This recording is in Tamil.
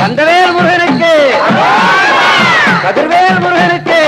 கந்தவேல் முருகனுக்கு. கதிர்வேல் முருகனுக்கு.